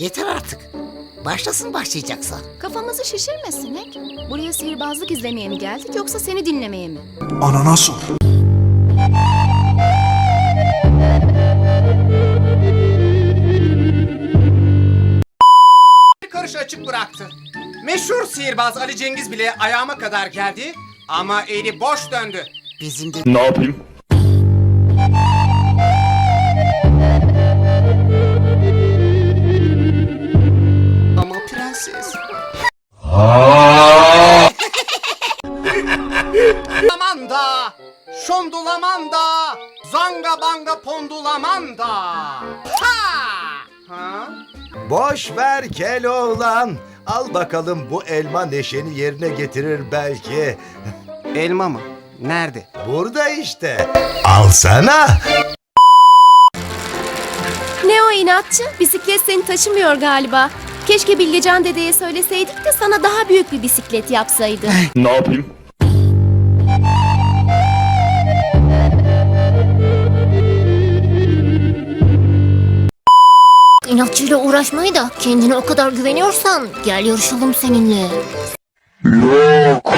Yeter artık. Başlasın başlayacaksa. Kafamızı şişirme sinek. Buraya sihirbazlık izlemeye mi geldik yoksa seni dinlemeye mi? Anana sor. Bir karış açık bıraktı. Meşhur sihirbaz Ali Cengiz bile ayağıma kadar geldi ama eli boş döndü. Bizim de Ne yapayım? Ama prenses. Lamanda, şondulamanda, zanga banga pondulamanda. Ha! Ha? Boş ver Keloğlan. Al bakalım bu elma neşeni yerine getirir belki. Elma mı? Nerede? Burada işte. Alsana. İnatçı? Bisiklet seni taşımıyor galiba. Keşke Bilgecan dedeye söyleseydik de sana daha büyük bir bisiklet yapsaydı. Ne yapayım? İnatçıyla uğraşmayı da kendine o kadar güveniyorsan gel yarışalım seninle. Yok.